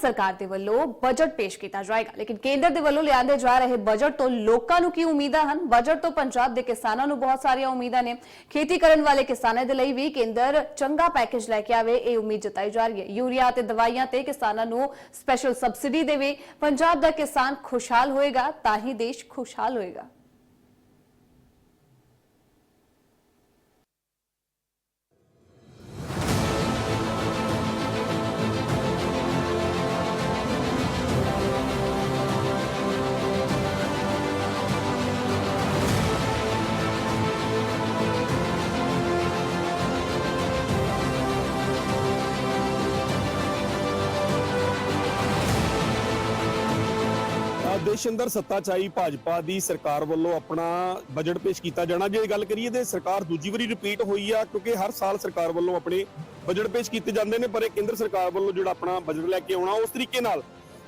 ਸਰਕਾਰ ਦੇ ਵੱਲੋਂ ਬਜਟ ਪੇਸ਼ ਕੀਤਾ ਜਾਏਗਾ। ਲੇਕਿਨ ਕੇਂਦਰ ਦੇ ਵੱਲੋਂ ਲਿਆਂਦੇ ਜਾ ਰਹੇ ਬਜਟ ਤੋਂ ਲੋਕਾਂ ਨੂੰ ਕੀ ਉਮੀਦਾਂ ਹਨ? ਬਜਟ ਤੋਂ ਪੰਜਾਬ ਦੇ ਕਿਸਾਨਾਂ ਨੂੰ ਬਹੁਤ ਸਾਰੀਆਂ ਉਮੀਦਾਂ ਨੇ। ਖੇਤੀ ਕਰਨ ਵਾਲੇ ਕਿਸਾਨਾਂ ਦੇ ਲਈ ਵੀ ਕੇਂਦਰ ਚੰਗਾ ਪੈਕੇਜ ਲੈ ਕੇ ਆਵੇ, ਇਹ ਉਮੀਦ ਜਤਾਈ ਜਾ ਰਹੀ ਹੈ। ਯੂਰੀਆ ਤੇ ਦਵਾਈਆਂ ਤੇ ਕਿਸਾਨਾਂ ਨੂੰ ਸਪੈਸ਼ਲ ਸਬਸਿਡੀ ਦੇਵੇ। ਪੰਜਾਬ ਦਾ ਕਿਸਾਨ ਖੁਸ਼ਹਾਲ ਹੋਏਗਾ, ਤਾਂ ਹੀ ਦੇਸ਼ ਖੁਸ਼ਹਾਲ ਹੋਏਗਾ। ਦੇਸ਼ ਅੰਦਰ ਸੱਤਾ ਭਾਜਪਾ ਦੀ ਸਰਕਾਰ ਵੱਲੋਂ ਆਪਣਾ ਬਜਟ ਪੇਸ਼ ਕੀਤਾ ਜਾਣਾ। ਜੇ ਗੱਲ ਕਰੀਏ ਤੇ ਸਰਕਾਰ ਦੂਜੀ ਵਾਰੀ ਰਿਪੀਟ ਹੋਈ ਆ, ਕਿਉਂਕਿ ਹਰ ਸਾਲ ਸਰਕਾਰ ਵੱਲੋਂ ਆਪਣੇ ਬਜਟ ਪੇਸ਼ ਕੀਤੇ ਜਾਂਦੇ ਨੇ, ਪਰ ਇਹ ਕੇਂਦਰ ਸਰਕਾਰ ਵੱਲੋਂ ਜਿਹੜਾ ਆਪਣਾ ਬਜਟ ਲੈ ਕੇ ਆਉਣਾ, ਉਸ ਤਰੀਕੇ ਨਾਲ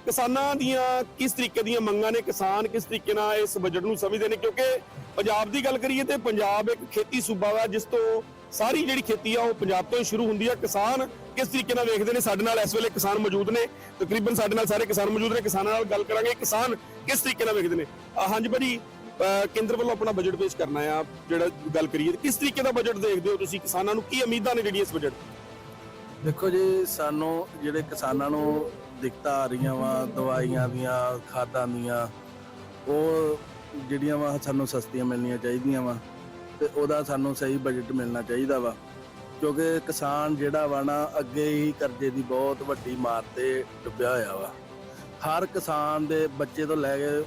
ਕਿਸਾਨਾਂ ਦੀਆਂ ਕਿਸ ਤਰੀਕੇ ਦੀਆਂ ਮੰਗਾਂ ਨੇ, ਕਿਸਾਨ ਕਿਸ ਤਰੀਕੇ ਨਾਲ ਇਸ ਬਜਟ ਨੂੰ ਸਮਝਦੇ ਨੇ? ਕਿਉਂਕਿ ਪੰਜਾਬ ਦੀ ਗੱਲ ਕਰੀਏ ਤੇ ਪੰਜਾਬ ਇੱਕ ਖੇਤੀ ਸੂਬਾ ਵਾ, ਜਿਸ ਤੋਂ ਸਾਰੀ ਜਿਹੜੀ ਖੇਤੀ ਆ, ਉਹ ਪੰਜਾਬ ਤੋਂ ਹੀ ਸ਼ੁਰੂ ਹੁੰਦੀ ਆ। ਕਿਸਾਨ ਕਿਸ ਤਰੀਕੇ ਨਾਲ ਵੇਖਦੇ ਨੇ? ਸਾਡੇ ਨਾਲ ਇਸ ਵੇਲੇ ਕਿਸਾਨ ਮੌਜੂਦ ਨੇ। ਤਕਰੀਬਨ ਸਾਡੇ ਨਾਲ ਸਾਰੇ ਕਿਸਾਨ ਮੌਜੂਦ ਨੇ। ਕਿਸਾਨਾਂ ਨਾਲ ਗੱਲ ਕਰਾਂਗੇ। ਕਿਸਾਨ ਕਿਸ ਤਰੀਕੇ ਨਾਲ ਵੇਖਦੇ ਨੇ? ਹਾਂਜੀ ਭਾਜੀ ਕੇਂਦਰ ਵੱਲੋਂ ਆਪਣਾ ਬਜਟ ਪੇਸ਼ ਕਰਨਾ ਆ, ਜਿਹੜਾ ਗੱਲ ਕਰੀਏ। ਕਿਸ ਤਰੀਕੇ ਦਾ ਬਜਟ ਦੇਖਦੇ ਹੋ ਤੁਸੀਂ ਕਿਸਾਨਾਂ ਨੂੰ? ਕੀ ਉਮੀਦਾਂ ਨੇ ਜਿਹੜੀਆਂ ਇਸ ਬਜਟ ਦੇਖੋ ਜੀ, ਸਾਨੂੰ ਜਿਹੜੇ ਕਿਸਾਨਾਂ ਨੂੰ ਦਿੱਕਤਾਂ ਆ ਰਹੀਆਂ ਵਾ, ਦਵਾਈਆਂ ਦੀਆਂ, ਖਾਦਾਂ ਦੀਆਂ, ਉਹ ਜਿਹੜੀਆਂ ਵਾ ਸਾਨੂੰ ਸਸਤੀਆਂ ਮਿਲਣੀਆਂ ਚਾਹੀਦੀਆਂ ਵਾ। ਤੇ ਉਹਦਾ ਸਾਨੂੰ ਸਹੀ ਬਜਟ ਮਿਲਣਾ ਚਾਹੀਦਾ ਵਾ। ਕਿਉਂਕਿ ਕਿਸਾਨ ਜਿਹੜਾ ਵਾ ਨਾ, ਅੱਗੇ ਹੀ ਕਰਜ਼ੇ ਦੀ ਬਹੁਤ ਵੱਡੀ ਮਾਰ ਤੇ ਡੁੱਬਿਆ ਹੋਇਆ ਵਾ। ਹਰ ਕਿਸਾਨ ਦੇ ਬੱਚੇ ਤੋਂ ਲੈ ਕੇ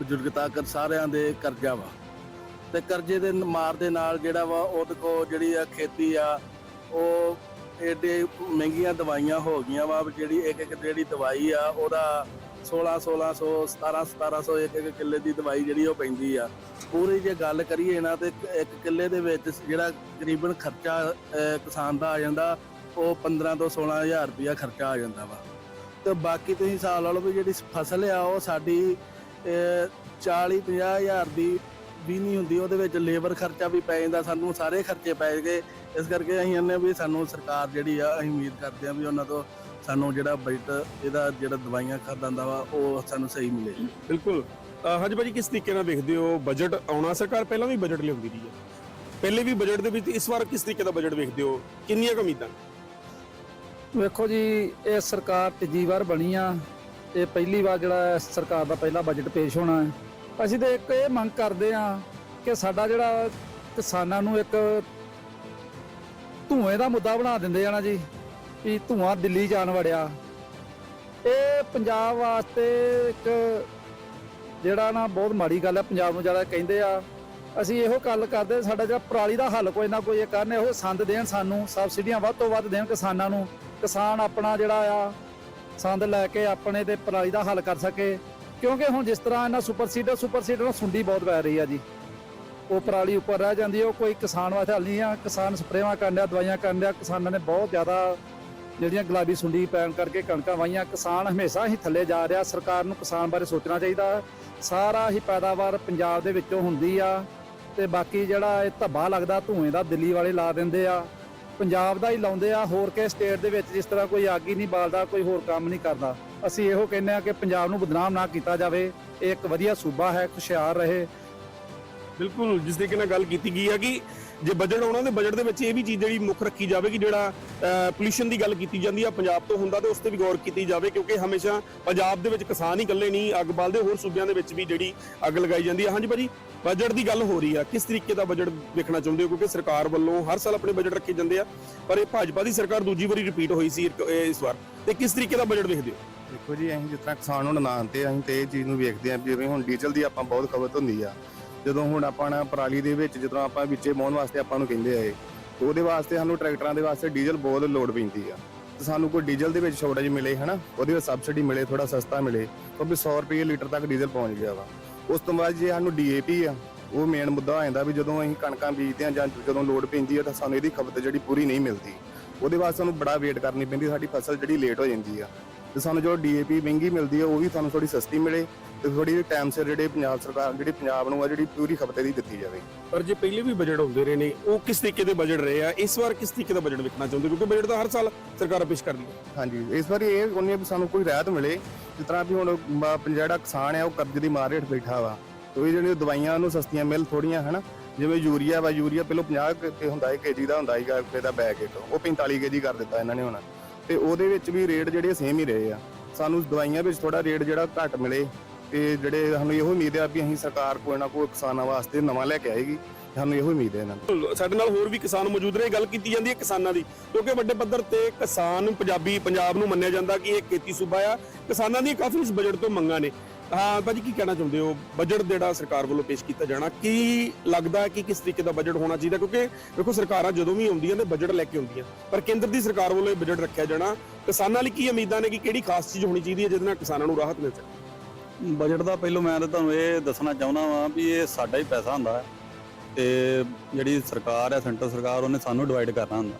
ਬਜ਼ੁਰਗ ਤੱਕ ਸਾਰਿਆਂ ਦੇ ਕਰਜ਼ਾ ਵਾ। ਤੇ ਕਰਜ਼ੇ ਦੇ ਮਾਰ ਦੇ ਨਾਲ ਜਿਹੜਾ ਵਾ, ਉਹਦੇ ਕੋ ਜਿਹੜੀ ਆ ਖੇਤੀ ਆ, ਉਹ ਏਡੇ ਮਹਿੰਗੀਆਂ ਦਵਾਈਆਂ ਹੋ ਗਈਆਂ ਵਾ, ਵੀ ਜਿਹੜੀ ਇੱਕ ਇੱਕ ਜਿਹੜੀ ਦਵਾਈ ਆ, ਉਹਦਾ 16 1600 17 1700 ਇੱਕ ਇੱਕ ਕਿੱਲੇ ਦੀ ਦਵਾਈ ਜਿਹੜੀ ਉਹ ਪੈਂਦੀ ਆ। ਪੂਰੀ ਜੇ ਗੱਲ ਕਰੀਏ ਨਾ ਤੇ ਇੱਕ- ਕਿੱਲੇ ਦੇ ਵਿੱਚ ਜਿਹੜਾ ਤਕਰੀਬਨ ਖਰਚਾ ਕਿਸਾਨ ਦਾ ਆ ਜਾਂਦਾ, ਉਹ 15 ਤੋਂ 16000 ਰੁਪਇਆ ਖਰਚਾ ਆ ਜਾਂਦਾ ਵਾ। ਤੇ ਬਾਕੀ ਤੁਸੀਂ ਹਿਸਾਬ ਲਾ ਲਓ ਵੀ ਜਿਹੜੀ ਫਸਲ ਆ, ਉਹ ਸਾਡੀ 40 50000 ਦੀ ਵੀ ਨਹੀਂ ਹੁੰਦੀ, ਉਹਦੇ ਵਿੱਚ ਲੇਬਰ ਖਰਚਾ ਵੀ ਪੈ ਜਾਂਦਾ, ਸਾਨੂੰ ਸਾਰੇ ਖਰਚੇ ਪੈ ਗਏ। ਇਸ ਕਰਕੇ ਅਸੀਂ ਕਹਿੰਦੇ ਵੀ ਸਾਨੂੰ ਸਰਕਾਰ ਜਿਹੜੀ ਆ, ਅਸੀਂ ਉਮੀਦ ਕਰਦੇ ਆ ਵੀ ਉਹਨਾਂ ਤੋਂ ਸਾਨੂੰ ਜਿਹੜਾ ਬਜਟ ਇਹਦਾ ਜਿਹੜਾ ਦਵਾਈਆਂ ਖਾਦਾਂ ਦਾ ਵਾ ਉਹ ਸਾਨੂੰ ਸਹੀ ਮਿਲੇ। ਬਿਲਕੁਲ। ਹਾਂਜੀ ਭਾਜੀ ਕਿਸ ਤਰੀਕੇ ਨਾਲ ਵੇਖਦੇ ਹੋ? ਬਜਟ ਆਉਣਾ ਸਰਕਾਰ ਪਹਿਲਾਂ ਵੀ ਬਜਟ ਲਿਆਉਂਦੀ ਰਹੀ ਹੈ। ਪਹਿਲੇ ਵੀ ਬਜਟ ਦੇ ਵਿੱਚ ਇਸ ਵਾਰ ਕਿਸ ਤਰੀਕੇ ਦਾ ਬਜਟ ਵੇਖਦੇ ਹੋ? ਕਿੰਨੀਆਂ ਕੁ ਉਮੀਦਾਂ? ਵੇਖੋ ਜੀ ਇਹ ਸਰਕਾਰ ਤੀਜੀ ਵਾਰ ਬਣੀ ਆ। ਇਹ ਪਹਿਲੀ ਵਾਰ ਜਿਹੜਾ ਸਰਕਾਰ ਦਾ ਪਹਿਲਾ ਬਜਟ ਪੇਸ਼ ਹੋਣਾ ਹੈ। ਅਸੀਂ ਤੇ ਇੱਕ ਇਹ ਮੰਗ ਕਰਦੇ ਆ ਕਿ ਸਾਡਾ ਜਿਹੜਾ ਕਿਸਾਨਾਂ ਨੂੰ ਇੱਕ ਧੂਏ ਦਾ ਮੁੱਦਾ ਬਣਾ ਦਿੰਦੇ ਆ ਨਾ ਜੀ। ਵੀ ਧੂਆਂ ਦਿੱਲੀ ਜਾਣ ਵੜਿਆ। ਇਹ ਪੰਜਾਬ ਵਾਸਤੇ ਇੱਕ ਜਿਹੜਾ ਨਾ ਬਹੁਤ ਮਾੜੀ ਗੱਲ ਹੈ ਪੰਜਾਬ ਨੂੰ ਜਿਹੜਾ ਕਹਿੰਦੇ ਆ। ਅਸੀਂ ਇਹੋ ਗੱਲ ਕਰਦੇ ਸਾਡਾ ਜਿਹੜਾ ਪਰਾਲੀ ਦਾ ਹੱਲ ਕੋਈ ਨਾ ਕੋਈ ਇਹ ਕਰਨ, ਇਹੋ ਸੰਦ ਦੇਣ ਸਾਨੂੰ, ਸਬਸਿਡੀਆਂ ਵੱਧ ਤੋਂ ਵੱਧ ਦੇਣ ਕਿਸਾਨਾਂ ਨੂੰ। ਕਿਸਾਨ ਆਪਣਾ ਜਿਹੜਾ ਆ, ਸੰਦ ਲੈ ਕੇ ਆਪਣੇ ਤੇ ਪਰਾਲੀ ਦਾ ਹੱਲ ਕਰ ਸਕੇ। ਕਿਉਂਕਿ ਹੁਣ ਜਿਸ ਤਰ੍ਹਾਂ ਇਹਨਾਂ ਸੁਪਰ ਸੀਡਰ ਸੁਪਰ ਸੀਡਰ ਨਾਲ ਸੁੰਡੀ ਬਹੁਤ ਪੈ ਰਹੀ ਆ ਜੀ। ਉਹ ਪਰਾਲੀ ਉੱਪਰ ਰਹਿ ਜਾਂਦੀ ਉਹ ਕੋਈ ਕਿਸਾਨ ਵਾਸਤੇ ਹੱਲ ਨਹੀਂ ਆ। ਕਿਸਾਨ ਸਪਰੇਵਾਂ ਕਰਨ ਡਿਆ, ਦਵਾਈਆਂ ਕਰਨ ਡਿਆ, ਕਿਸਾਨਾਂ ਨੇ ਬਹੁਤ ਜ਼ਿਆਦਾ ਜਿਹੜੀਆਂ ਗੁਲਾਬੀ ਸੁੰਡੀ ਪੈਣ ਕਰਕੇ ਕਣਕਾਂ ਵਾਹੀਆਂ, ਕਿਸਾਨ ਹਮੇਸ਼ਾ ਹੀ ਥੱਲੇ ਜਾ ਰਿਹਾ। ਸਰਕਾਰ ਨੂੰ ਕਿਸਾਨ ਬਾਰੇ ਸੋਚਣਾ ਚਾਹੀਦਾ। ਸਾਰਾ ਹੀ ਪੈਦਾਵਾਰ ਪੰਜਾਬ ਦੇ ਵਿੱਚੋਂ ਹੁੰਦੀ ਆ ਤੇ ਬਾਕੀ ਜਿਹੜਾ ਇਹ ਧੱਬਾ ਲੱਗਦਾ, ਧੂਏ ਦਾ ਦਿੱਲੀ ਵਾਲੇ ਲਾ ਦਿੰਦੇ ਆ। ਪੰਜਾਬ ਦਾ ਹੀ ਲਾਉਂਦੇ ਆ, ਹੋਰ ਕੇ ਸਟੇਟ ਦੇ ਵਿੱਚ ਜਿਸ ਤਰ੍ਹਾਂ ਕੋਈ ਅੱਗ ਹੀ ਨਹੀਂ ਬਾਲਦਾ, ਕੋਈ ਹੋਰ ਕੰਮ ਨਹੀਂ ਕਰਦਾ। ਅਸੀਂ ਇਹੋ ਕਹਿੰਦੇ ਆ ਕਿ ਪੰਜਾਬ ਨੂੰ ਬਦਨਾਮ ਨਾ ਕੀਤਾ ਜਾਵੇ। ਇਹ ਇੱਕ ਵਧੀਆ ਸੂਬਾ ਹੈ ਖੁਸ਼ਹਾਲ ਰਹੇ। ਬਿਲਕੁਲ, ਜਿਸ ਤਰੀਕੇ ਨਾਲ ਗੱਲ ਕੀਤੀ ਗਈ ਹੈ ਕਿ ਜੇ ਬਜਟ ਆਉਣਾ ਤੇ ਬਜਟ ਦੇ ਵਿੱਚ ਇਹ ਵੀ ਚੀਜ਼ ਜਿਹੜੀ ਮੁੱਖ ਰੱਖੀ ਜਾਵੇ ਕਿ ਜਿਹੜਾ ਪੋਲੂਸ਼ਨ ਦੀ ਗੱਲ ਕੀਤੀ ਜਾਂਦੀ ਆ, ਪੰਜਾਬ ਤੋਂ ਹੁੰਦਾ ਤੇ ਉਸ ਤੇ ਵੀ ਗੌਰ ਕੀਤੀ ਜਾਵੇ, ਕਿਉਂਕਿ ਹਮੇਸ਼ਾ ਪੰਜਾਬ ਦੇ ਵਿੱਚ ਕਿਸਾਨ ਹੀ ਇਕੱਲੇ ਨਹੀਂ, ਅੱਗ ਬਾਲਦੇ ਹੋਰ ਸੂਬਿਆਂ ਦੇ ਵਿੱਚ ਵੀ ਜਿਹੜੀ ਅੱਗ ਲਗਾਈ ਜਾਂਦੀ ਹੈ ਹਾਂਜੀ ਭਾਜੀ ਬਜਟ ਦੀ ਗੱਲ ਹੋ ਰਹੀ ਆ। ਕਿਸ ਤਰੀਕੇ ਦਾ ਬਜਟ ਵੇਖਣਾ ਚਾਹੁੰਦੇ ਹੋ? ਕਿਉਂਕਿ ਸਰਕਾਰ ਵੱਲੋਂ ਹਰ ਸਾਲ ਆਪਣੇ ਬਜਟ ਰੱਖੇ ਜਾਂਦੇ ਆ, ਪਰ ਇਹ ਭਾਜਪਾ ਦੀ ਸਰਕਾਰ ਦੂਜੀ ਵਾਰੀ ਰਿਪੀਟ ਹੋਈ ਸੀ ਇਸ ਵਾਰ। ਤੇ ਕਿਸ ਤਰੀਕੇ ਦਾ ਬਜਟ ਵੇਖਦੇ ਹੋ? ਦੇਖੋ ਜੀ, ਅਸੀਂ ਜਿਸ ਤਰ੍ਹਾਂ ਕਿਸਾਨ ਹੁਣ ਨਾਂ ਤੇ ਅਸੀਂ ਤੇ ਇਹ ਚੀਜ਼ ਨੂੰ ਵੇਖਦੇ ਹਾਂ ਵੀ ਜਿਵੇਂ ਹੁਣ ਡੀਜ਼ਲ ਦੀ ਆਪਾਂ ਬਹੁਤ ਖਪਤ ਹੁੰਦੀ ਆ। ਜਦੋਂ ਹੁਣ ਆਪਾਂ ਨਾ ਪਰਾਲੀ ਦੇ ਵਿੱਚ ਜਦੋਂ ਆਪਾਂ ਵਿੱਚੇ ਮੋਹਨ ਵਾਸਤੇ ਆਪਾਂ ਨੂੰ ਕਹਿੰਦੇ ਆਏ ਤੇ ਉਹਦੇ ਵਾਸਤੇ ਸਾਨੂੰ ਟਰੈਕਟਰਾਂ ਦੇ ਵਾਸਤੇ ਡੀਜ਼ਲ ਬਹੁਤ ਲੋਡ ਪੈਂਦੀ ਆ। ਤੇ ਸਾਨੂੰ ਕੋਈ ਡੀਜ਼ਲ ਦੇ ਵਿੱਚ ਸ਼ੋਰਟੇਜ ਮਿਲੇ, ਹਨਾ? ਉਹਦੇ ਵਿੱਚ ਸਬਸਿਡੀ ਮਿਲੇ ਥੋੜਾ ਸਸਤਾ ਮਿਲੇ ਉਹ ਵੀ 100 ਰੁਪਏ ਲੀਟਰ ਤੱਕ ਡੀਜ਼ਲ ਪਹੁੰਚ ਗਿਆ ਵਾ। ਉਸ ਤੋਂ ਬਾਅਦ ਜੇ ਸਾਨੂੰ ਡੀਏਪੀ ਆ, ਉਹ ਮੇਨ ਮੁੱਦਾ ਹੋ ਜਾਂਦਾ ਵੀ ਜਦੋਂ ਅਸੀਂ ਕਣਕਾਂ ਬੀਜਦੇ ਆ ਜਾਂ ਜਦੋਂ ਲੋਡ ਪੈਂਦੀ ਆ ਤਾਂ ਸਾਨੂੰ ਇਹਦੀ ਖਪਤ ਜਿਹੜੀ ਪੂਰੀ ਨਹੀਂ ਮਿਲਦੀ। ਉਹਦੇ ਵਾਸਤੇ ਸਾਨੂੰ ਬੜਾ ਵੇਟ ਕਰਨੀ ਪੈਂਦੀ, ਸਾਡੀ ਫਸਲ ਜਿਹੜੀ ਲੇਟ ਹੋ ਜਾਂਦੀ ਆ। ਤੇ ਸਾਨੂੰ ਜੋ ਡੀਏਪੀ ਮਹਿੰਗੀ ਮਿਲਦੀ ਹੈ ਉਹ ਵੀ ਸਾਨੂੰ ਥੋੜੀ ਸਸਤੀ ਮਿਲੇ ਤੇ ਥੋੜੀ ਟਾਈਮ ਸਿਰ ਜਿਹੜੇ ਪੰਜਾਬ ਸਰਕਾਰ ਜਿਹੜੀ ਪੰਜਾਬ ਨੂੰ ਆ ਜਿਹੜੀ ਪੂਰੀ ਖਪਤ ਦੀ ਦਿੱਤੀ ਜਾਵੇ। ਪਰ ਜੇ ਪਹਿਲੇ ਵੀ ਬਜਟ ਹੁੰਦੇ ਰਹੇ ਨੇ ਉਹ ਕਿਸ ਤਰੀਕੇ ਦੇ ਬਜਟ ਰਹੇ ਆ? ਇਸ ਵਾਰ ਕਿਸ ਤਰੀਕੇ ਦਾ ਬਜਟ ਵੇਖਣਾ ਚਾਹੁੰਦੇ ਕਿਉਂਕਿ ਬਜਟ ਤਾਂ ਹਰ ਸਾਲ ਸਰਕਾਰ ਪੇਸ਼ ਕਰਦੀ ਹੈ। ਹਾਂਜੀ ਇਸ ਵਾਰੀ ਇਹ ਉਹਨੇ ਵੀ ਸਾਨੂੰ ਕੋਈ ਰਾਹਤ ਮਿਲੇ ਜਿਸ ਤਰ੍ਹਾਂ ਵੀ ਹੁਣ ਮ- ਜਿਹੜਾ ਕਿਸਾਨ ਹੈ ਉਹ ਕਰਜ਼ੇ ਦੀ ਮਾਰ ਹੇਠ ਬੈਠਾ ਵਾ। ਤੇ ਇਹ ਜਿਹੜੀਆਂ ਦਵਾਈਆਂ ਉਹਨੂੰ ਸਸਤੀਆਂ ਮਿਲ ਥੋੜੀਆਂ ਹਨਾ? ਜਿਵੇਂ ਯੂਰੀਆ ਵਾ ਯੂਰੀਆ ਪਹਿਲਾਂ 50 ਕੁ ਤੇ ਹੁੰਦਾ ਹੈ ਕੇਜੀ ਦਾ ਹੁੰਦਾ ਸੀਗਾ ਰੁਪਏ ਦਾ ਬੈਗ ਇੱਕ। ਉਹ 45 ਕੇਜੀ ਕਰ ਦਿੱਤਾ ਇਹਨਾਂ ਨੇ ਹੁਣ। ਤੇ ਉਹਦੇ ਵਿੱਚ ਵੀ ਰੇਟ ਜਿਹੜੇ ਸੇਮ ਹੀ ਰਹੇ ਆ। ਸਾਨੂੰ ਦਵਾਈਆਂ ਵਿੱਚ ਥੋੜਾ ਰੇਟ ਜਿਹੜਾ ਘੱਟ ਮਿਲੇ ਤੇ ਜਿਹੜੇ ਸਾਨੂੰ ਇਹੋ ਉਮੀਦ ਆ ਵੀ ਅਸੀਂ ਸਰਕਾਰ ਕੋਈ ਨਾ ਕੋਈ ਕਿਸਾਨਾਂ ਵਾਸਤੇ ਨਵਾਂ ਲੈ ਕੇ ਆਏਗੀ। ਸਾਨੂੰ ਇਹੋ ਉਮੀਦ ਹੈ ਇਹਨਾਂ ਨੂੰ ਸਾਡੇ ਨਾਲ ਹੋਰ ਵੀ ਕਿਸਾਨ ਮੌਜੂਦ ਨੇ, ਗੱਲ ਕੀਤੀ ਜਾਂਦੀ ਹੈ ਕਿਸਾਨਾਂ ਦੀ। ਕਿਉਂਕਿ ਵੱਡੇ ਪੱਧਰ ਤੇ ਕਿਸਾਨ ਪੰਜਾਬੀ ਪੰਜਾਬ ਨੂੰ ਮੰਨਿਆ ਜਾਂਦਾ ਕਿ ਇਹ ਖੇਤੀ ਸੂਬਾ ਆ। ਕਿਸਾਨਾਂ ਦੀਆਂ ਕਾਫੀ ਇਸ ਬਜਟ ਤੋਂ ਮੰਗਾਂ ਨੇ। ਹਾਂ ਭਾਜੀ ਕੀ ਕਹਿਣਾ ਚਾਹੁੰਦੇ ਹੋ? ਬਜਟ ਜਿਹੜਾ ਸਰਕਾਰ ਵੱਲੋਂ ਪੇਸ਼ ਕੀਤਾ ਜਾਣਾ, ਕੀ ਲੱਗਦਾ ਕਿ ਕਿਸ ਤਰੀਕੇ ਦਾ ਬਜਟ ਹੋਣਾ ਚਾਹੀਦਾ? ਕਿਉਂਕਿ ਦੇਖੋ, ਸਰਕਾਰਾਂ ਜਦੋਂ ਵੀ ਆਉਂਦੀਆਂ ਨੇ ਬਜਟ ਲੈ ਕੇ ਆਉਂਦੀਆਂ। ਪਰ ਕੇਂਦਰ ਦੀ ਸਰਕਾਰ ਵੱਲੋਂ ਇਹ ਬਜਟ ਰੱਖਿਆ ਜਾਣਾ, ਕਿਸਾਨਾਂ ਲਈ ਕੀ ਉਮੀਦਾਂ ਨੇ ਕਿ ਕਿਹੜੀ ਖਾਸ ਚੀਜ਼ ਹੋਣੀ ਚਾਹੀਦੀ ਹੈ, ਜਿਹਦੇ ਨਾਲ ਕਿਸਾਨਾਂ ਨੂੰ ਰਾਹਤ ਮਿਲ ਸਕੇ? ਬਜਟ ਦਾ ਪਹਿਲੋਂ ਮੈਂ ਤਾਂ ਤੁਹਾਨੂੰ ਇਹ ਦੱਸਣਾ ਚਾਹੁੰਦਾ ਵਾਂ ਵੀ ਇਹ ਸਾਡਾ ਹੀ ਪੈਸਾ ਹੁੰਦਾ ਹੈ ਤੇ ਜਿਹੜੀ ਸਰਕਾਰ ਹੈ, ਸੈਂਟਰ ਸਰਕਾਰ, ਉਹਨੇ ਸਾਨੂੰ ਡਿਵਾਈਡ ਕਰਨਾ ਹੁੰਦਾ।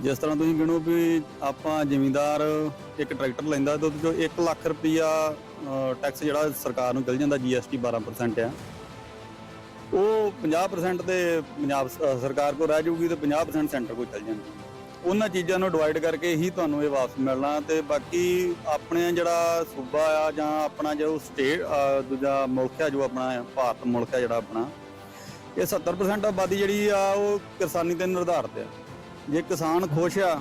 ਜਿਸ ਤਰ੍ਹਾਂ ਤੁਸੀਂ ਗਿਣੋ ਵੀ ਆਪਾਂ ਜ਼ਿਮੀਂਦਾਰ ਇੱਕ ਟਰੈਕਟਰ ਲੈਂਦਾ ਤੇ ਉਹਦੇ ਚੋਂ 1 ਲੱਖ ਰੁਪਈਆ ਟੈਕਸ ਜਿਹੜਾ ਸਰਕਾਰ ਨੂੰ ਚਲ ਜਾਂਦਾ ਜੀਐਸਟੀ 12% ਆ। ਉਹ 50% ਦੇ ਪੰਜਾਬ ਸਰਕਾਰ ਕੋਲ ਰਹਿ ਜਾਊਗੀ ਤੇ 50% ਸੈਂਟਰ ਕੋਲ ਚਲ ਜਾਂਦੀ। ਉਹਨਾਂ ਚੀਜ਼ਾਂ ਨੂੰ ਡਿਵਾਈਡ ਕਰਕੇ ਹੀ ਤੁਹਾਨੂੰ ਇਹ ਵਾਪਸ ਮਿਲਣਾ ਤੇ ਬਾਕੀ ਆਪਣੇ ਜਿਹੜਾ ਸੂਬਾ ਆ ਜਾਂ ਆਪਣਾ ਜੋ ਸਟੇਟ ਦੂਜਾ ਮੁਲਕ ਆ, ਜੋ ਆਪਣਾ ਭਾਰਤ ਮੁਲਕ ਆ ਜਿਹੜਾ ਆਪਣਾ, ਇਹ 70% ਆਬਾਦੀ ਜਿਹੜੀ ਆ ਉਹ ਕਿਸਾਨੀ ਤੇ ਨਿਰਧਾਰਤ ਆ। ਜੇ ਕਿਸਾਨ ਖੁਸ਼ ਆ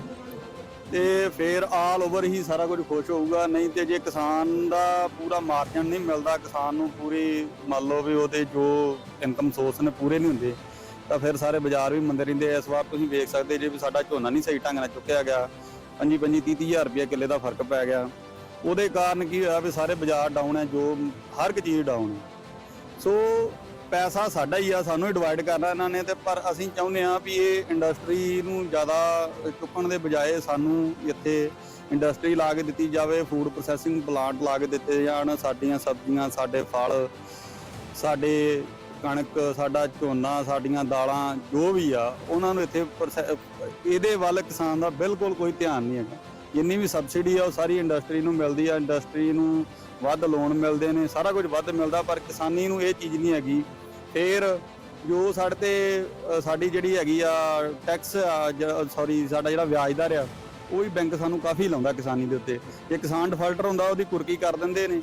ਤੇ ਫਿਰ ਆਲ ਓਵਰ ਹੀ ਸਾਰਾ ਕੁਝ ਖੁਸ਼ ਹੋਊਗਾ। ਨਹੀਂ ਤੇ ਜੇ ਕਿਸਾਨ ਦਾ ਪੂਰਾ ਮਾਰਜਨ ਨਹੀਂ ਮਿਲਦਾ, ਕਿਸਾਨ ਨੂੰ ਪੂਰੀ ਮੰਨ ਲਓ ਵੀ ਉਹਦੇ ਜੋ ਇਨਕਮ ਸੋਰਸ ਨੇ ਪੂਰੇ ਨਹੀਂ ਹੁੰਦੇ, ਤਾਂ ਫਿਰ ਸਾਰੇ ਬਾਜ਼ਾਰ ਵੀ ਮੰਦੇ ਰਹਿੰਦੇ ਇਸ ਵਾਰ ਤੁਸੀਂ ਵੇਖ ਸਕਦੇ ਜੇ ਵੀ ਸਾਡਾ ਝੋਨਾ ਨਹੀਂ ਸਹੀ ਢੰਗ ਨਾਲ ਚੁੱਕਿਆ ਗਿਆ 25 25 30 ਹਜ਼ਾਰ ਰੁਪਏ ਕਿੱਲੇ ਦਾ ਫ਼ਰਕ ਪੈ ਗਿਆ। ਉਹਦੇ ਕਾਰਨ ਕੀ ਹੋਇਆ ਵੀ ਸਾਰੇ ਬਾਜ਼ਾਰ ਡਾਊਨ ਹੈ ਜੋ ਹਰ ਇੱਕ ਚੀਜ਼ ਡਾਊਨ ਹੈ ਸੋ ਪੈਸਾ ਸਾਡਾ ਹੀ ਆ, ਸਾਨੂੰ ਹੀ ਡਿਵਾਈਡ ਕਰਨਾ ਇਹਨਾਂ ਨੇ ਤੇ ਪਰ ਅਸੀਂ ਚਾਹੁੰਦੇ ਆ ਵੀ ਇਹ ਇੰਡਸਟਰੀ ਨੂੰ ਜ਼ਿਆਦਾ ਚੁੱਕਣ ਦੇ ਬਜਾਏ ਸਾਨੂੰ ਇੱਥੇ ਇੰਡਸਟਰੀ ਲਾ ਕੇ ਦਿੱਤੀ ਜਾਵੇ ਫੂਡ ਪ੍ਰੋਸੈਸਿੰਗ ਪਲਾਂਟ ਲਾ ਕੇ ਦਿੱਤੇ ਜਾਣ, ਸਾਡੀਆਂ ਸਬਜ਼ੀਆਂ, ਸਾਡੇ ਫਲ, ਸਾਡੇ ਕਣਕ, ਸਾਡਾ ਝੋਨਾ, ਸਾਡੀਆਂ ਦਾਲਾਂ, ਜੋ ਵੀ ਆ, ਉਹਨਾਂ ਨੂੰ ਇੱਥੇ ਪ੍ਰੋਸੈ- ਇਹਦੇ ਵੱਲ ਕਿਸਾਨ ਦਾ ਬਿਲਕੁਲ ਕੋਈ ਧਿਆਨ ਨਹੀਂ ਹੈਗਾ। ਜਿੰਨੀ ਵੀ ਸਬਸਿਡੀ ਆ, ਉਹ ਸਾਰੀ ਇੰਡਸਟਰੀ ਨੂੰ ਮਿਲਦੀ ਆ ਇੰਡਸਟਰੀ ਨੂੰ ਵੱਧ ਲੋਨ ਮਿਲਦੇ ਨੇ, ਸਾਰਾ ਕੁਝ ਵੱਧ ਮਿਲਦਾ, ਪਰ ਕਿਸਾਨੀ ਨੂੰ ਇਹ ਚੀਜ਼ ਨਹੀਂ ਹੈਗੀ ਫਿਰ ਜੋ ਸਾਡੇ ਤੇ ਸਾਡੀ ਜਿਹੜੀ ਹੈਗੀ ਆ ਟੈਕਸ ਸੌਰੀ ਸਾਡਾ ਜਿਹੜਾ ਵਿਆਜ ਦਰ ਆ, ਉਹ ਵੀ ਬੈਂਕ ਸਾਨੂੰ ਕਾਫੀ ਲਾਉਂਦਾ ਕਿਸਾਨੀ ਦੇ ਉੱਤੇ। ਜੇ ਕਿਸਾਨ ਡਿਫਾਲਟਰ ਹੁੰਦਾ, ਉਹਦੀ ਕੁਰਕੀ ਕਰ ਦਿੰਦੇ ਨੇ,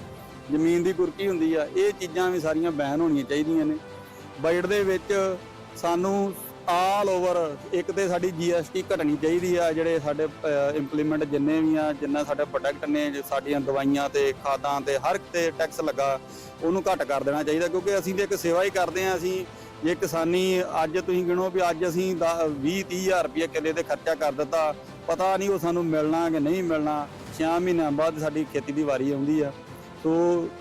ਜ਼ਮੀਨ ਦੀ ਕੁਰਕੀ ਹੁੰਦੀ ਆ, ਇਹ ਚੀਜ਼ਾਂ ਵੀ ਸਾਰੀਆਂ ਬੈਨ ਹੋਣੀਆਂ ਚਾਹੀਦੀਆਂ ਨੇ। ਬਜਟ ਦੇ ਵਿੱਚ ਸਾਨੂੰ ਆਲ ਓਵਰ ਇੱਕ ਤੇ ਸਾਡੀ ਜੀਐਸਟੀ ਘਟਣੀ ਚਾਹੀਦੀ ਆ, ਜਿਹੜੇ ਸਾਡੇ ਇੰਪਲੀਮੈਂਟ ਜਿੰਨੇ ਵੀ ਆ, ਜਿੰਨਾ ਸਾਡੇ ਪ੍ਰੋਡਕਟ ਨੇ ਸਾਡੀਆਂ ਦਵਾਈਆਂ ਤੇ ਖਾਦਾਂ ਤੇ ਹਰ ਤੇ ਟੈਕਸ ਲੱਗਾ, ਉਹਨੂੰ ਘੱਟ ਕਰ ਦੇਣਾ ਚਾਹੀਦਾ, ਕਿਉਂਕਿ ਅਸੀਂ ਤੇ ਇੱਕ ਸੇਵਾ ਹੀ ਕਰਦੇ ਆ, ਅਸੀਂ, ਜੇ ਕਿਸਾਨੀ ਅੱਜ ਤੁਸੀਂ ਗਿਣੋ ਵੀ ਅੱਜ ਅਸੀਂ 20 30000 ਰੁਪਏ ਕਿੱਲੇ ਤੇ ਖਰਚਾ ਕਰ ਦਿੱਤਾ, ਪਤਾ ਨਹੀਂ ਉਹ ਸਾਨੂੰ ਮਿਲਣਾ ਕਿ ਨਹੀਂ ਮਿਲਣਾ 6 ਮਹੀਨਿਆਂ ਬਾਅਦ ਸਾਡੀ ਖੇਤੀ ਦੀ ਵਾਰੀ ਆਉਂਦੀ ਆ। ਸੋ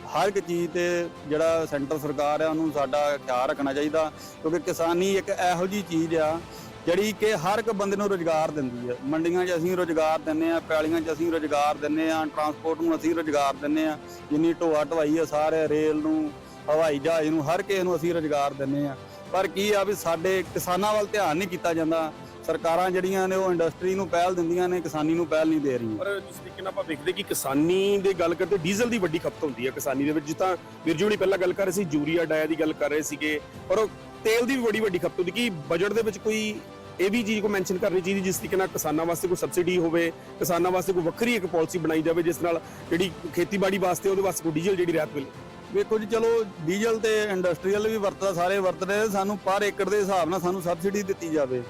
ਹਰ ਇੱਕ ਚੀਜ਼ ਤੇ ਜਿਹੜਾ ਸੈਂਟਰ ਸਰਕਾਰ ਆ, ਉਹਨੂੰ ਸਾਡਾ ਖਿਆਲ ਰੱਖਣਾ ਚਾਹੀਦਾ, ਕਿਉਂਕਿ ਕਿਸਾਨੀ ਇੱਕ ਇਹੋ ਜੀ ਚੀਜ਼ ਆ, ਜਿਹੜੀ ਕਿ ਹਰ ਇੱਕ ਬੰਦੇ ਨੂੰ ਰੋਜ਼ਗਾਰ ਦਿੰਦੀ ਹੈ ਮੰਡੀਆਂ 'ਚ ਅਸੀਂ ਰੋਜ਼ਗਾਰ ਦਿੰਨੇ ਆ, ਪੈਲੀਆਂ 'ਚ ਅਸੀਂ ਰੋਜ਼ਗਾਰ ਦਿੰਨੇ ਆ ਟਰਾਂਸਪੋਰਟ ਨੂੰ ਅਸੀਂ ਰੋਜ਼ਗਾਰ ਦਿੰਨੇ ਆ, ਜਿੰਨੀ ਢੋਆ ਢਵਾਈ ਆ ਸਾਰੇ ਰੇਲ ਨੂੰ, ਹਵਾਈ ਜਹਾਜ਼ ਨੂੰ, ਹਰ ਕਿਸੇ ਨੂੰ ਅਸੀਂ ਰੋਜ਼ਗਾਰ ਦਿੰਨੇ ਆ। ਪਰ ਕੀ ਆ ਵੀ ਸਾਡੇ ਕਿਸਾਨਾਂ ਵੱਲ ਧਿਆਨ ਨਹੀਂ ਕੀਤਾ ਜਾਂਦਾ ਸਰਕਾਰਾਂ ਜਿਹੜੀਆਂ ਨੇ ਉਹ ਇੰਡਸਟਰੀ ਨੂੰ ਪਹਿਲ ਦਿੰਦੀਆਂ ਨੇ ਕਿਸਾਨੀ ਨੂੰ ਪਹਿਲ ਨਹੀਂ ਦੇ ਰਹੀਆਂ। ਪਰ ਜਿਸ ਤਰੀਕੇ ਨਾਲ ਆਪਾਂ ਵੇਖਦੇ ਕਿ ਕਿਸਾਨੀ ਦੇ ਗੱਲ ਕਰਦੇ ਡੀਜ਼ਲ ਦੀ ਵੱਡੀ ਖਪਤ ਹੁੰਦੀ ਹੈ ਕਿਸਾਨੀ ਦੇ ਵਿੱਚ। ਤਾਂ ਵੀਰ ਜੀ ਹੁਣੀ ਪਹਿਲਾਂ ਗੱਲ ਕਰ ਰਹੇ ਸੀ ਯੂਰੀਆ ਡਾਇਆ ਦੀ ਗੱਲ ਕਰ ਰਹੇ ਸੀਗੇ ਪਰ ਉਹ ਤੇਲ ਦੀ ਵੀ ਬੜੀ ਵੱਡੀ ਖਪਤ ਹੁੰਦੀ ਕਿ ਬਜਟ ਦੇ ਵਿੱਚ ਕੋਈ ਇਹ ਵੀ ਚੀਜ਼ ਕੋ ਮੈਂਸ਼ਨ ਕਰਨੀ ਚਾਹੀਦੀ ਜਿਸ ਤਰੀਕੇ ਨਾਲ ਕਿਸਾਨਾਂ ਵਾਸਤੇ ਕੋਈ ਸਬਸਿਡੀ ਹੋਵੇ ਕਿਸਾਨਾਂ ਵਾਸਤੇ ਕੋਈ ਵੱਖਰੀ ਇੱਕ ਪਾਲਿਸੀ ਬਣਾਈ ਜਾਵੇ ਜਿਸ ਨਾਲ ਜਿਹੜੀ ਖੇਤੀਬਾੜੀ ਵਾਸਤੇ ਉਹਦੇ ਵਾਸਤੇ ਕੋਈ ਡੀਜ਼ਲ ਜਿਹੜੀ ਰਿਆਇਤ ਮਿਲੇ। ਵੇਖੋ ਜੀ ਚਲੋ ਡੀਜ਼ਲ ਤੇ ਇੰਡਸਟਰੀਅਲ ਵੀ ਵਰਤਦਾ ਸਾਰੇ ਵਰਤਦੇ ਸਾਨੂੰ ਪਰ ਏਕੜ ਦੇ ਹਿਸਾਬ ਨਾਲ ਸਾਨੂੰ ਸਬਸਿਡੀ ਦਿੱਤੀ ਜਾਵੇ।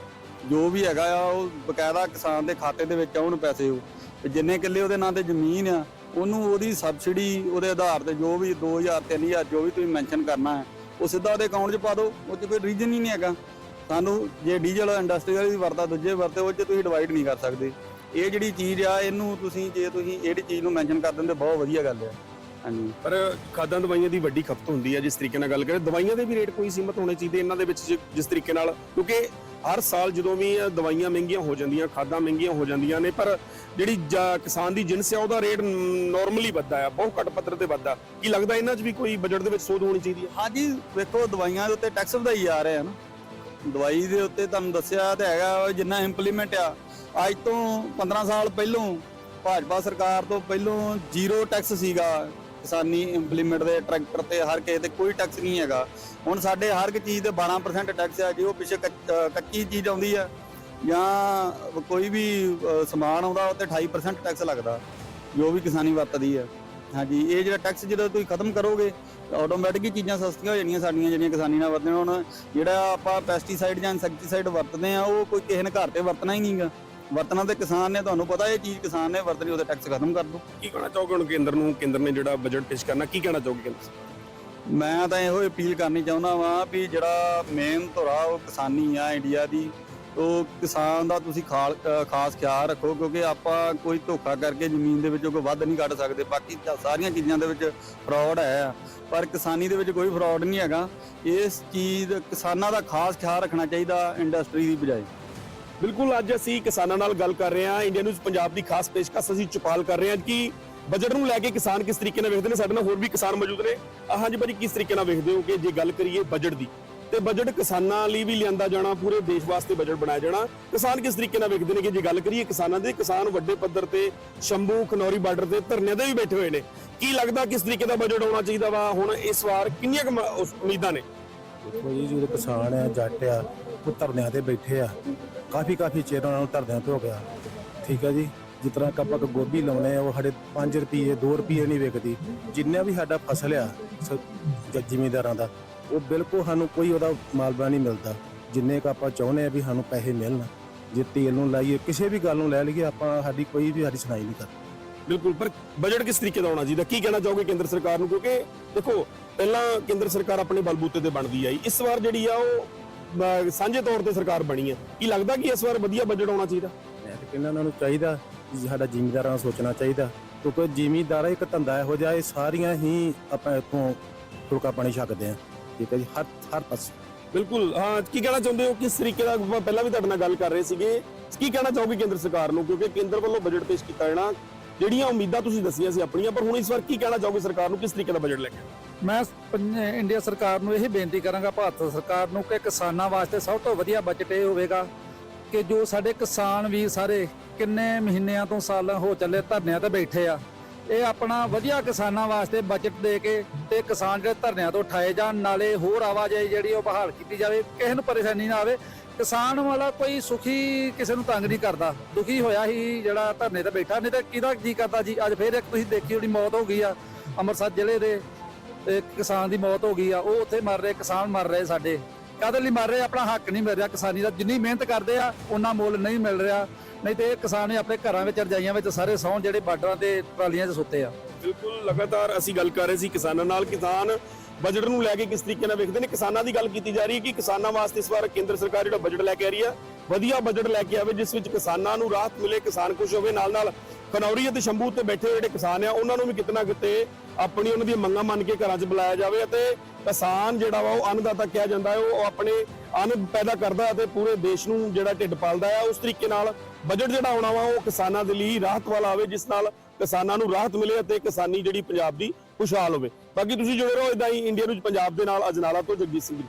ਜੋ ਵੀ ਹੈਗਾ ਆ, ਉਹ ਬਕਾਇਦਾ ਕਿਸਾਨ ਦੇ ਖਾਤੇ ਦੇ ਵਿੱਚ ਆਉਣ ਪੈਸੇ ਉਹ। ਜਿੰਨੇ ਕਿੱਲੇ ਉਹਦੇ ਨਾਂ ਤੇ ਜ਼ਮੀਨ ਆ, ਉਹਨੂੰ ਉਹਦੀ ਸਬਸਿਡੀ ਉਹਦੇ ਆਧਾਰ ਤੇ ਜੋ ਵੀ 2000 3000 ਜੋ ਵੀ ਤੁਸੀਂ ਮੈਂਸ਼ਨ ਕਰਨਾ ਹੈ, ਉਹ ਸਿੱਧਾ ਉਹਦੇ ਅਕਾਊਂਟ 'ਚ ਪਾ ਦਿਓ, ਉਹ 'ਚ ਕੋਈ ਰੀਜਨ ਹੀ ਨਹੀਂ ਹੈਗਾ। ਸਾਨੂੰ ਜੇ ਡੀਜ਼ਲ ਇੰਡਸਟਰੀ ਵੀ ਵਰਤਾ, ਦੂਜੇ ਵਰਤੇ, ਉਹ 'ਚ ਤੁਸੀਂ ਡਿਵਾਈਡ ਨਹੀਂ ਕਰ ਸਕਦੇ। ਇਹ ਜਿਹੜੀ ਚੀਜ਼ ਆ, ਇਹਨੂੰ ਤੁਸੀਂ, ਜੇ ਤੁਸੀਂ ਇਹੜੀ ਚੀਜ਼ ਨੂੰ ਮੈਂਸ਼ਨ ਕਰ ਦਿੰਦੇ, ਬਹੁਤ ਵਧੀਆ ਗੱਲ ਹੈ ਹਾਂਜੀ। ਪਰ ਖਾਦਾਂ ਦਵਾਈਆਂ ਦੀ ਵੱਡੀ ਖਪਤ ਹੁੰਦੀ ਹੈ ਜਿਸ ਤਰੀਕੇ ਨਾਲ ਗੱਲ ਕਰੇ ਦਵਾਈਆਂ ਦੇ ਵੀ ਰੇਟ ਕੋਈ ਸੀਮਤ ਹੋਣੇ ਚਾਹੀਦੇ, ਇਹਨਾਂ ਦੇ ਵਿੱਚ ਜਿਸ ਤਰੀਕੇ ਨਾਲ, ਕਿਉਂਕਿ ਹਰ ਸਾਲ ਜਦੋਂ ਵੀ ਦਵਾਈਆਂ ਮਹਿੰਗੀਆਂ ਹੋ ਜਾਂਦੀਆਂ, ਖਾਦਾਂ ਮਹਿੰਗੀਆਂ ਹੋ ਜਾਂਦੀਆਂ ਨੇ, ਪਰ ਜਿਹੜੀ ਜਾ- ਕਿਸਾਨ ਦੀ ਜਿੰਸ ਹੈ ਉਹਦਾ ਰੇਟ ਨਾਰਮਲੀ ਵੱਧਦਾ ਆ, ਬਹੁਤ ਘੱਟ ਪੱਧਰ ਤੇ ਵੱਧਦਾ। ਕੀ ਲੱਗਦਾ ਇਹਨਾਂ 'ਚ ਵੀ ਕੋਈ ਬਜਟ ਦੇ ਵਿੱਚ ਸੋਧ ਹੋਣੀ ਚਾਹੀਦੀ ਹੈ ਹਾਂਜੀ, ਵੇਖੋ, ਦਵਾਈਆਂ ਦੇ ਉੱਤੇ ਟੈਕਸ ਵਧਾਈ ਜਾ ਰਿਹਾ ਹੈ ਨਾ। ਦਵਾਈ ਦੇ ਉੱਤੇ ਤੁਹਾਨੂੰ ਦੱਸਿਆ ਤੇ ਹੈਗਾ ਜਿੰਨਾ ਇੰਪਲੀਮੈਂਟ ਆ, ਅੱਜ ਤੋਂ 15 ਸਾਲ ਪਹਿਲੋਂ ਭਾਜਪਾ ਸਰਕਾਰ ਤੋਂ ਪਹਿਲੋਂ ਜ਼ੀਰੋ ਟੈਕਸ ਸੀਗਾ। ਕਿਸਾਨੀ ਇੰਪਲੀਮੈਂਟ ਦੇ ਟਰੈਕਟਰ ਤੇ ਹਰ ਕਿਸੇ ਤੇ ਕੋਈ ਟੈਕਸ ਨਹੀਂ ਹੈਗਾ। ਹੁਣ ਸਾਡੇ ਹਰ ਇੱਕ ਚੀਜ਼ ਤੇ 12% ਟੈਕਸ ਹੈ ਜੇ ਉਹ ਪਿੱਛੇ ਕੱਚ- ਕੱਚੀ ਚੀਜ਼ ਆਉਂਦੀ ਹੈ ਜਾਂ ਕੋਈ ਵੀ ਸਮਾਨ ਆਉਂਦਾ, ਉਹ ਤੇ 28% ਟੈਕਸ ਲੱਗਦਾ, ਜੋ ਵੀ ਕਿਸਾਨੀ ਵਰਤਦੀ ਹੈ ਹਾਂਜੀ, ਇਹ ਜਿਹੜਾ ਟੈਕਸ ਜਦੋਂ ਤੁਸੀਂ ਖਤਮ ਕਰੋਗੇ ਆਟੋਮੈਟਿਕ ਹੀ ਚੀਜ਼ਾਂ ਸਸਤੀਆਂ ਹੋ ਜਾਣੀਆਂ ਸਾਡੀਆਂ, ਜਿਹੜੀਆਂ ਕਿਸਾਨੀ ਨਾਲ ਵਰਤਦੇ ਹੁਣ ਜਿਹੜਾ ਆਪਾਂ ਪੈਸਟੀਸਾਈਡ ਜਾਂ ਇਨਸੈਕਟੀਸਾਈਡ ਵਰਤਦੇ ਆ, ਉਹ ਕੋਈ ਕਿਸੇ ਨੇ ਘਰ ਤੇ ਵਰਤਣਾ ਹੀ ਨਹੀਂਗਾ ਵਰਤਣਾ ਤੇ ਕਿਸਾਨ ਨੇ ਤੁਹਾਨੂੰ ਪਤਾ ਇਹ ਚੀਜ਼ ਕਿਸਾਨ ਨੇ ਵਰਤਣੀ ਉਹਦੇ ਟੈਕਸ ਖਤਮ ਕਰ ਦੋ ਕੀ ਕਹਿਣਾ ਚਾਹੋਗੇ ਹੁਣ ਕੇਂਦਰ ਨੂੰ ਕੇਂਦਰ ਨੇ ਜਿਹੜਾ ਬਜਟ ਪੇਸ਼ ਕਰਨਾ ਕੀ ਕਹਿਣਾ ਚਾਹੋਗੇ? ਮੈਂ ਤਾਂ ਇਹੋ ਅਪੀਲ ਕਰਨੀ ਚਾਹੁੰਦਾ ਵਾਂ ਵੀ ਜਿਹੜਾ ਮੇਨ ਧੁਰਾ ਉਹ ਕਿਸਾਨੀ ਆ ਇੰਡੀਆ ਦੀ ਉਹ ਕਿਸਾਨ ਦਾ ਤੁਸੀਂ ਖਾਸ ਖਿਆਲ ਰੱਖੋ ਕਿਉਂਕਿ ਆਪਾਂ ਕੋਈ ਧੋਖਾ ਕਰਕੇ ਜ਼ਮੀਨ ਦੇ ਵਿੱਚੋਂ ਕੋਈ ਵੱਧ ਨਹੀਂ ਕੱਢ ਸਕਦੇ ਬਾਕੀ ਸਾਰੀਆਂ ਚੀਜ਼ਾਂ ਦੇ ਵਿੱਚ ਫਰਾਡ ਹੈ। ਪਰ ਕਿਸਾਨੀ ਦੇ ਵਿੱਚ ਕੋਈ ਫਰਾਡ ਨਹੀਂ ਹੈਗਾ ਇਸ ਚੀਜ਼ ਕਿਸਾਨਾਂ ਦਾ ਖਾਸ ਖਿਆਲ ਰੱਖਣਾ ਚਾਹੀਦਾ ਇੰਡਸਟਰੀ ਦੀ ਬਜਾਏ ਬਿਲਕੁਲ, ਅੱਜ ਅਸੀਂ ਕਿਸਾਨਾਂ ਨਾਲ ਗੱਲ ਕਰ ਰਹੇ ਹਾਂ। ਇੰਡੀਆ ਨਿਊਜ਼ ਪੰਜਾਬ ਦੀ ਖਾਸ ਪੇਸ਼ਕਸ਼ ਅਸੀਂ ਚੁਪਾਲ ਕਰ ਰਹੇ ਹਾਂ ਕਿ ਬਜਟ ਨੂੰ ਲੈ ਕੇ ਕਿਸਾਨ ਕਿਸ ਤਰੀਕੇ ਨਾਲ ਵੇਖਦੇ ਨੇ? ਸਾਡੇ ਨਾਲ ਹੋਰ ਵੀ ਕਿਸਾਨ ਮੌਜੂਦ ਨੇ। ਹਾਂਜੀ ਭਾਜੀ, ਕਿਸ ਤਰੀਕੇ ਨਾਲ ਵੇਖਦੇ ਹੋ ਕਿ ਜੇ ਗੱਲ ਕਰੀਏ ਬਜਟ ਦੀ, ਤੇ ਬਜਟ ਕਿਸਾਨਾਂ ਲਈ ਵੀ ਲਿਆਂਦਾ ਜਾਣਾ, ਪੂਰੇ ਦੇਸ਼ ਵਾਸਤੇ ਬਜਟ ਬਣਾਇਆ ਜਾਣਾ। ਕਿਸਾਨ ਕਿਸ ਤਰੀਕੇ ਨਾਲ ਵੇਖਦੇ ਨੇ ਕਿ ਜੇ ਗੱਲ ਕਰੀਏ ਕਿਸਾਨਾਂ ਦੀ, ਕਿਸਾਨ ਵੱਡੇ ਪੱਧਰ ਤੇ ਸ਼ੰਭੂ, ਖਨੌਰੀ ਬਾਰਡਰ ਤੇ ਧਰਨੇ ਤੇ ਵੀ ਬੈਠੇ ਹੋਏ ਨੇ। ਕੀ ਲੱਗਦਾ ਕਿਸ ਤਰੀਕੇ ਦਾ ਬਜਟ ਹੋਣਾ ਚਾਹੀਦਾ ਵਾ? ਹੁਣ ਇਸ ਵਾਰ ਕਿੰਨੀਆਂ ਉਮੀਦਾਂ ਨੇ? ਦੇਖੋ ਜੀ, ਜਿਹੜੇ ਕਿਸਾਨ ਆ, ਜੱਟ ਆ ਉਹ ਧਰਨਿਆਂ ਤੇ ਬੈਠੇ ਆ। ਕਾਫੀ ਕਾਫੀ ਚਿਰ ਉਹਨਾਂ ਨੂੰ ਧਰਨਿਆਂ ਤੇ ਹੋ ਗਿਆ। ਠੀਕ ਹੈ ਜੀ। ਜਿਸ ਤਰ੍ਹਾਂ ਕੱਪਕ ਗੋਭੀ ਲਾਉਣੇ ਆ, ਉਹ ਸਾਡੇ 5 ਰੁਪਏ 2 ਰੁਪਏ ਨਹੀਂ ਵਿਕਦੀ। ਜਿੰਨਾ ਵੀ ਸਾਡਾ ਫਸਲ ਆ ਜ਼ਿਮੀਦਾਰਾਂ ਦਾ, ਉਹ ਬਿਲਕੁਲ ਸਾਨੂੰ ਕੋਈ ਉਹਦਾ ਮਾਲਵਾ ਨਹੀਂ ਮਿਲਦਾ। ਜਿੰਨੇ ਕ ਆਪਾਂ ਚਾਹੁੰਦੇ ਆ ਵੀ ਸਾਨੂੰ ਪੈਸੇ ਮਿਲਣ, ਜੇ ਤੇਲ ਨੂੰ ਲਾਈਏ, ਕਿਸੇ ਵੀ ਗੱਲ ਨੂੰ ਲੈ ਲਈਏ, ਆਪਾਂ ਸਾਡੀ ਕੋਈ ਵੀ ਸਾਡੀ ਸੁਣਾਈ ਨਹੀਂ ਕਰਦਾ। ਬਿਲਕੁਲ, ਪਰ ਬਜਟ ਕਿਸ ਤਰੀਕੇ ਦਾ ਹੋਣਾ ਚਾਹੀਦਾ? ਕੀ ਕਹਿਣਾ ਚਾਹੋਗੇ ਕੇਂਦਰ ਸਰਕਾਰ ਨੂੰ? ਕਿਉਂਕਿ ਦੇਖੋ, ਪਹਿਲਾਂ ਕੇਂਦਰ ਸਰਕਾਰ ਆਪਣੇ ਬਲਬੂਤੇ ਤੇ ਬਣਦੀ ਆਈ। ਇਸ ਵਾਰ ਜਿਹੜੀ ਆ, ਉਹ ਸਾਂਝੇ ਤੌਰ ਤੇ ਸਰਕਾਰ ਬਣੀ ਹੈ। ਕੀ ਲੱਗਦਾ ਕਿ ਇਸ ਵਾਰ ਵਧੀਆ ਬਜਟ ਹੋਣਾ ਚਾਹੀਦਾ? ਮੈਂ ਤਾਂ ਕਹਿੰਦਾ ਉਹਨਾਂ ਨੂੰ ਚਾਹੀਦਾ ਕਿ ਸਾਡਾ ਜ਼ਿਮੀਂਦਾਰਾਂ ਨੂੰ ਸੋਚਣਾ ਚਾਹੀਦਾ। ਕਿਉਂਕਿ ਜ਼ਿਮੀਂਦਾਰ ਇੱਕ ਧੰਦਾ ਇਹੋ ਜਿਹਾ ਇਹ ਸਾਰੀਆਂ ਹੀ ਆਪਾਂ ਇੱਥੋਂ ਫੁਲਕਾ ਪਾਣੀ ਛਕਦੇ ਆ। ਠੀਕ ਹੈ ਜੀ ਹਰ ਹਰ ਪਾਸੇ। ਬਿਲਕੁਲ ਹਾਂ ਕੀ ਕਹਿਣਾ ਚਾਹੁੰਦੇ ਹੋ? ਕਿਸ ਤਰੀਕੇ ਦਾ ਪਹਿਲਾਂ ਵੀ ਤੁਹਾਡੇ ਨਾਲ ਗੱਲ ਕਰ ਰਹੇ ਸੀਗੇ। ਕੀ ਕਹਿਣਾ ਚਾਹੋਗੇ ਕੇਂਦਰ ਸਰਕਾਰ ਨੂੰ? ਕਿਉਂਕਿ ਕੇਂਦਰ ਵੱਲੋਂ ਬਜਟ ਪੇਸ਼ ਕੀਤਾ ਜਾਣਾ ਜਿਹੜੀਆਂ ਉਮੀਦਾਂ ਤੁਸੀਂ ਦੱਸੀਆਂ ਸੀ ਆਪਣੀਆਂ ਪਰ ਹੁਣ ਇਸ ਵਾਰ ਕੀ ਕਹਿਣਾ ਚਾਹੋਗੇ ਸਰਕਾਰ ਨੂੰ? ਕਿਸ ਤਰੀਕੇ ਦਾ ਬਜਟ ਲੈ ਕੇ? ਮੈਂ ਇੰਡੀਆ ਸਰਕਾਰ ਨੂੰ ਇਹ ਬੇਨਤੀ ਕਰਾਂਗਾ, ਭਾਰਤ ਸਰਕਾਰ ਨੂੰ ਕਿ ਕਿਸਾਨਾਂ ਵਾਸਤੇ ਸਭ ਤੋਂ ਵਧੀਆ ਬਜਟ ਇਹ ਹੋਵੇਗਾ ਕਿ ਜੋ ਸਾਡੇ ਕਿਸਾਨ ਵੀਰ ਸਾਰੇ ਕਿੰਨੇ ਮਹੀਨਿਆਂ ਤੋਂ ਸਾਲਾਂ ਹੋ ਚੱਲੇ ਧਰਨਿਆਂ ਤੇ ਬੈਠੇ ਆ, ਇਹ ਆਪਣਾ ਵਧੀਆ ਕਿਸਾਨਾਂ ਵਾਸਤੇ ਬਜਟ ਦੇ ਕੇ ਤੇ ਕਿਸਾਨ ਜਿਹੜੇ ਧਰਨਿਆਂ ਤੋਂ ਉਠਾਏ ਜਾਣ, ਨਾਲੇ ਹੋਰ ਆਵਾਜਾਈ ਜਿਹੜੀ ਉਹ ਬਹਾਲ ਕੀਤੀ ਜਾਵੇ, ਕਿਸੇ ਨੂੰ ਪਰੇਸ਼ਾਨੀ ਨਾ ਆਵੇ। ਕਿਸਾਨ ਵਾਲਾ ਕੋਈ ਸੁਖੀ ਕਿਸੇ ਨੂੰ ਤੰਗ ਨਹੀਂ ਕਰਦਾ, ਦੁਖੀ ਹੋਇਆ ਹੀ ਜਿਹੜਾ ਧਰਨੇ ਤੇ ਬੈਠਾ, ਨਹੀਂ ਤਾਂ ਕਿਹਦਾ ਜੀ ਕਰਦਾ ਜੀ? ਅੱਜ ਫੇਰ ਇੱਕ ਤੁਸੀਂ ਦੇਖੀ ਉਹਦੀ ਮੌਤ ਹੋ ਗਈ ਆ ਅੰਮ੍ਰਿਤਸਰ ਜ਼ਿਲ੍ਹੇ ਦੇ। ਇੱਕ ਕਿਸਾਨ ਦੀ ਮੌਤ ਹੋ ਗਈ ਆ, ਉਹ ਉੱਥੇ ਮਰ ਰਹੇ, ਕਿਸਾਨ ਮਰ ਰਹੇ ਸਾਡੇ। ਕਾਹਦੇ ਲਈ ਮਰ ਰਹੇ? ਆਪਣਾ ਹੱਕ ਨਹੀਂ ਮਿਲ ਰਿਹਾ ਕਿਸਾਨੀ ਦਾ। ਜਿੰਨੀ ਮਿਹਨਤ ਕਰਦੇ ਆ ਉਹਨਾਂ ਮੁੱਲ ਨਹੀਂ ਮਿਲ ਰਿਹਾ। ਨਹੀਂ ਤੇ ਇਹ ਕਿਸਾਨ ਨੇ ਆਪਣੇ ਘਰਾਂ ਵਿੱਚ, ਰਜਾਈਆਂ ਵਿੱਚ ਸਾਰੇ ਸੌਂ ਜਿਹੜੇ ਬਾਰਡਰਾਂ ਤੇ, ਟਰਾਲੀਆਂ 'ਚ ਸੁੱਤੇ ਆ। ਬਿਲਕੁਲ, ਲਗਾਤਾਰ ਅਸੀਂ ਗੱਲ ਕਰ ਰਹੇ ਸੀ ਕਿਸਾਨਾਂ ਨਾਲ। ਕਿਸਾਨ ਬਜਟ ਨੂੰ ਲੈ ਕੇ ਕਿਸ ਤਰੀਕੇ ਨਾਲ ਵੇਖਦੇ ਨੇ? ਕਿਸਾਨਾਂ ਦੀ ਗੱਲ ਕੀਤੀ ਜਾ ਰਹੀ ਹੈ ਕਿ ਕਿਸਾਨਾਂ ਵਾਸਤੇ ਇਸ ਵਾਰ ਕੇਂਦਰ ਸਰਕਾਰ ਜਿਹੜਾ ਬਜਟ ਲੈ ਕੇ ਆ ਰਹੀ ਹੈ ਵਧੀਆ ਬਜਟ ਲੈ ਕੇ ਆਵੇ, ਜਿਸ ਵਿੱਚ ਕਿਸਾਨਾਂ ਨੂੰ ਰਾਹਤ ਮਿਲੇ, ਕਿਸਾਨ ਖੁਸ਼ ਹੋਵੇ, ਨਾਲ ਨਾਲ ਖਨੌਰੀ ਅਤੇ ਸ਼ੰਭੂ ਤੇ ਬੈਠੇ ਹੋਏ ਜਿਹੜੇ ਕਿਸਾਨ ਆ, ਉਹਨਾਂ ਨੂੰ ਵੀ ਕਿਤਨਾ ਕਿਤੇ ਆਪਣੀ ਉਹਨਾਂ ਦੀਆਂ ਮੰਗਾਂ ਮੰਨ ਕੇ ਘਰਾਂ 'ਚ ਬੁਲਾਇਆ ਜਾਵੇ ਅਤੇ ਕਿਸਾਨ ਜਿਹੜਾ ਵਾ, ਉਹ ਅੰਨਦਾਤਾ ਕਿਹਾ ਜਾਂਦਾ ਹੈ, ਉਹ ਆਪਣੇ ਅੰਨ ਪੈਦਾ ਕਰਦਾ ਅਤੇ ਪੂਰੇ ਦੇਸ਼ ਨੂੰ ਜਿਹੜਾ ਢਿੱਡ ਪਾਲਦਾ ਹੈ। ਉਸ ਤਰੀਕੇ ਨਾਲ ਬਜਟ ਜਿਹੜਾ ਆਉਣਾ ਵਾ, ਉਹ ਕਿਸਾਨਾਂ ਦੇ ਲਈ ਰਾਹਤ ਵਾਲਾ ਆਵੇ, ਜਿਸ ਨਾਲ ਕਿਸਾਨਾਂ ਨੂੰ ਰਾਹਤ ਮਿਲੇ ਅਤੇ ਕਿਸਾਨੀ ਜਿਹੜੀ ਪੰਜਾਬ ਦੀ ਖੁਸ਼ਹਾਲ ਹੋਵੇ। ਬਾਕੀ ਤੁਸੀਂ ਜੁੜੇ ਰਹੋ ਇਦਾਂ ਹੀ ਇੰਡੀਆ ਨੂੰ ਪੰਜਾਬ ਦੇ ਨਾਲ, ਅਜਨਾਲਾ ਤੋਂ ਜਗਜੀਤ ਸਿੰਘ ਦੀ